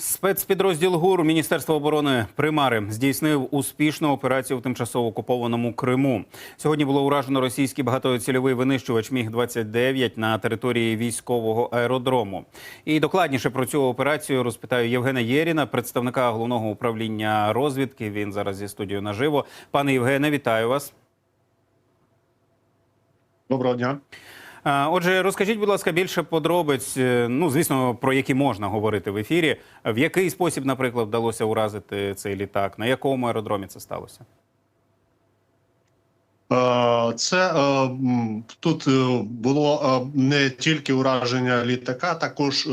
Спецпідрозділ ГУР Міністерства оборони Примари здійснив успішну операцію в тимчасово окупованому Криму. Сьогодні було уражено російський багатоцільовий винищувач Міг 29 на території військового аеродрому. І докладніше про цю операцію розпитаю Євгена Єріна, представника головного управління розвідки. Він зараз зі студією наживо. Пане Євгене, вітаю вас. Доброго дня. Отже, розкажіть, будь ласка, більше подробиць. е, Ну, звісно, про які можна говорити в ефірі. В який спосіб, наприклад, вдалося уразити цей літак? На якому аеродромі це сталося? Е, Це е, тут було не тільки ураження літака, також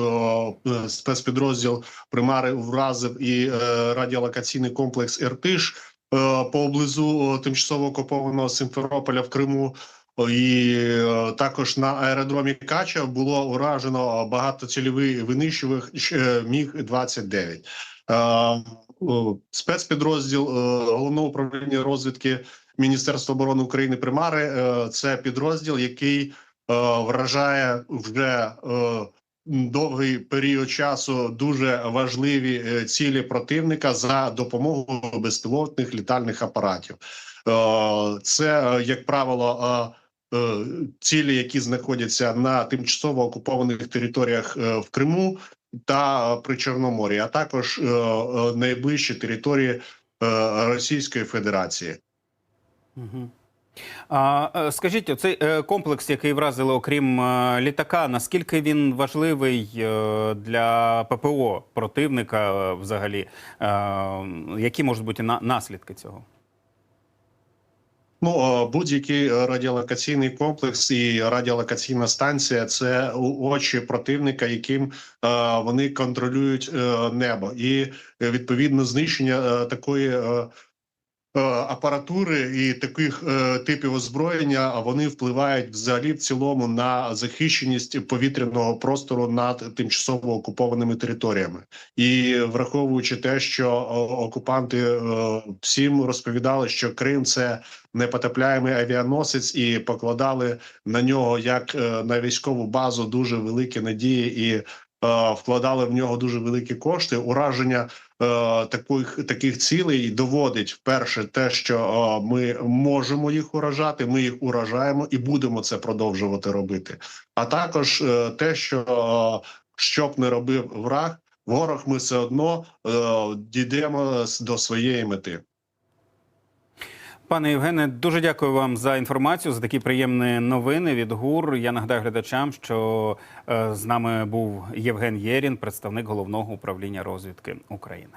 спецпідрозділ примари вразив і радіолокаційний комплекс Іртиш е, поблизу тимчасово окупованого Симферополя в Криму. І е, також на аеродромі Кача було уражено багатоцільовий винищувач е, Міг 29 Е, Спецпідрозділ головного управління розвідки Міністерства оборони України Примари це підрозділ, який вражає вже довгий період часу дуже важливі цілі противника за допомогою безпілотних літальних апаратів. Це, як правило, цілі, які знаходяться на тимчасово окупованих територіях е, в Криму та е, при Чорноморі, а також е, е, найближчі території е, Російської Федерації. Угу. А е, скажіть, оцей е, комплекс, який вразили, окрім е, літака, наскільки він важливий е, для ППО противника е, взагалі? Е, Які можуть бути на- наслідки цього? Ну, будь-який е, радіолокаційний комплекс і радіолокаційна станція це очі противника, яким е, вони контролюють е, небо, і відповідно знищення такої. Е, Апаратури і таких е, типів озброєння вони впливають взагалі в цілому на захищеність повітряного простору над тимчасово окупованими територіями, і враховуючи те, що окупанти е, всім розповідали, що Крим це непотопляємий авіаносець, і покладали на нього як на військову базу дуже великі надії і вкладали в нього дуже великі кошти. Ураження таких таких цілей доводить вперше те, що е, ми можемо їх уражати. Ми їх уражаємо і будемо це продовжувати робити. А також е, те, що е, що не робив враг, ворог ми все одно е, дійдемо до своєї мети. Пане Євгене, дуже дякую вам за інформацію, за такі приємні новини від ГУР. Я нагадаю глядачам, що е, з нами був Євген Єрін, представник головного управління розвідки України.